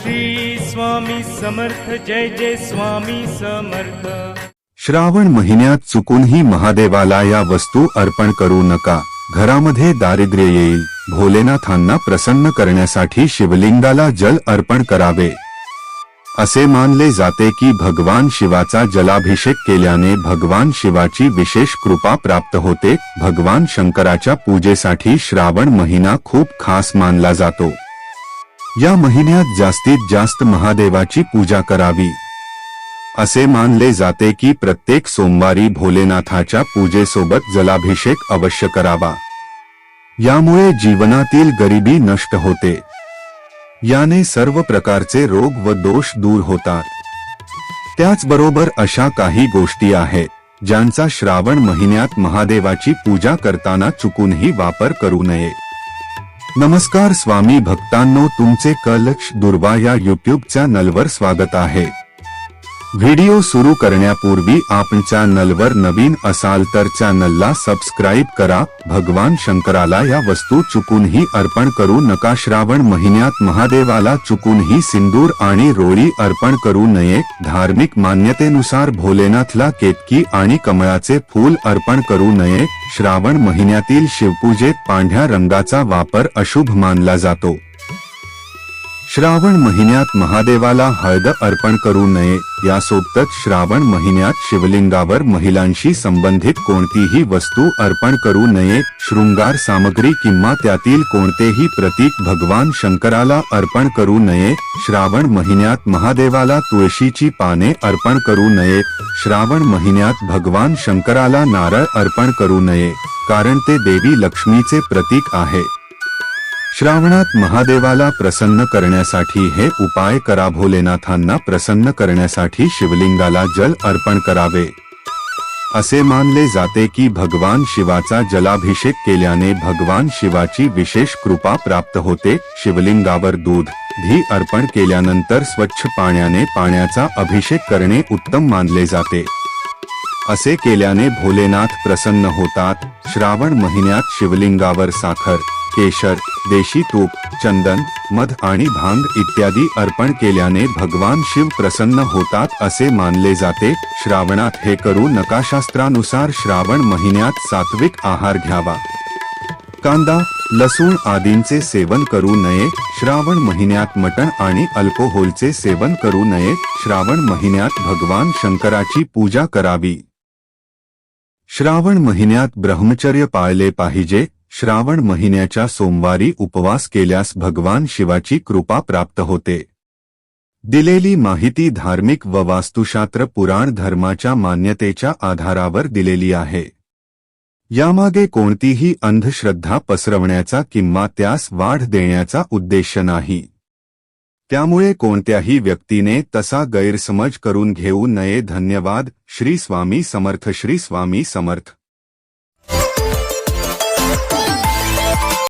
श्री स्वामी समर्थ जय जय स्वामी समर्थ. श्रावण महिन्यात चुकूनही महादेवाला या वस्तू अर्पण करू नका. घरामध्ये दारिद्र्य येईल. भोलेनाथांना प्रसन्न करण्यासाठी शिवलिंगाला जल अर्पण करावे. असे मानले जाते की भगवान शिवाचा जलाभिषेक केल्याने भगवान शिवाची विशेष कृपा प्राप्त होते. भगवान शंकराच्या पूजेसाठी श्रावण महिना खूप खास मानला जातो. या महिन्यात जास्तीत जास्त महादेवाची पूजा करावी. असे मानले जाते की प्रत्येक सोमवारी भोलेनाथाच्या पूजेसोबत जलाभिषेक अवश्य करावा. यामुळे जीवनातील गरिबी नष्ट होते. याने सर्व प्रकारचे रोग व दोष दूर होतात. त्याचबरोबर अशा काही गोष्टी आहेत ज्यांचा श्रावण महिन्यात महादेवाची पूजा करताना चुकूनही वापर करू नये. नमस्कार स्वामी भक्तांनो तुमचे कलक्ष दुर्वा या युट्यूब चॅनलवर स्वागत आहे. व्हिडिओ सुरू करण्यापूर्वी आपण चॅनलवर नवीन असाल तर चॅनलला सबस्क्राईब करा. भगवान शंकराला या वस्तू चुकूनही अर्पण करू नका. श्रावण महिन्यात महादेवाला चुकूनही सिंदूर आणि रोळी अर्पण करू नये. धार्मिक मान्यतेनुसार भोलेनाथला केतकी आणि कमळाचे फूल अर्पण करू नये. श्रावण महिन्यातील शिवपूजेत पांढऱ्या रंगाचा वापर अशुभ मानला जातो. श्रावण महिन्यात महादेवाला हळद अर्पण करू नये. यासोबतच श्रावण महिन्यात शिवलिंगावर महिलांशी संबंधित कोणतीही वस्तू अर्पण करू नये. शृंगार सामग्री किंवा त्यातील कोणतेही प्रतीक भगवान शंकराला अर्पण करू नये. श्रावण महिन्यात महादेवाला तुळशीची पाने अर्पण करू नये. श्रावण महिन्यात भगवान शंकराला नारळ अर्पण करू नये. कारण ते देवी लक्ष्मीचे प्रतीक आहे. श्रावणात महादेवाला प्रसन्न करण्यासाठी हे उपाय करा भोलेनाथांना प्रसन्न करण्यासाठी शिवलिंगाला जल अर्पण करावे. असे मानले जाते की भगवान शिवाचा जलाभिषेक केल्याने भगवान शिवाची विशेष कृपा प्राप्त होते. शिवलिंगावर दूध घी अर्पण केल्यानंतर स्वच्छ पाण्याने पाण्याचा अभिषेक करणे उत्तम मानले जाते. असे केल्याने भोलेनाथ प्रसन्न होतात. श्रावण महिन्यात शिवलिंगावर साखर केशर देशी तूप चंदन मध आणि भांग इत्यादी अर्पण केल्याने भगवान शिव प्रसन्न होतात असे मानले जाते. श्रावणात हे करू नकाशास्त्रानुसार श्रावण महिन्यात सात्विक आहार घ्यावा. कांदा लसूण आदींचे सेवन करू नये. श्रावण महिन्यात मटण आणि अल्कोहोलचे सेवन करू नये. श्रावण महिन्यात भगवान शंकराची पूजा करावी. श्रावण महिन्यात ब्रह्मचर्य पाळले पाहिजे. श्रावण महिन्याच्या सोमवारी उपवास केल्यास भगवान शिवाची कृपा प्राप्त होते. दिलेली माहिती धार्मिक व वास्तुशास्त्र पुराण धर्माच्या मान्यतेच्या आधारावर दिलेली आहे. यामागे कोणतीही अंधश्रद्धा पसरवण्याचा किंवा त्यास वाढ देण्याचा उद्देश नाही. त्यामुळे कोणत्याही व्यक्तीने तसा गैरसमज करून घेऊ नये. धन्यवाद. श्री स्वामी समर्थ. श्री स्वामी समर्थ.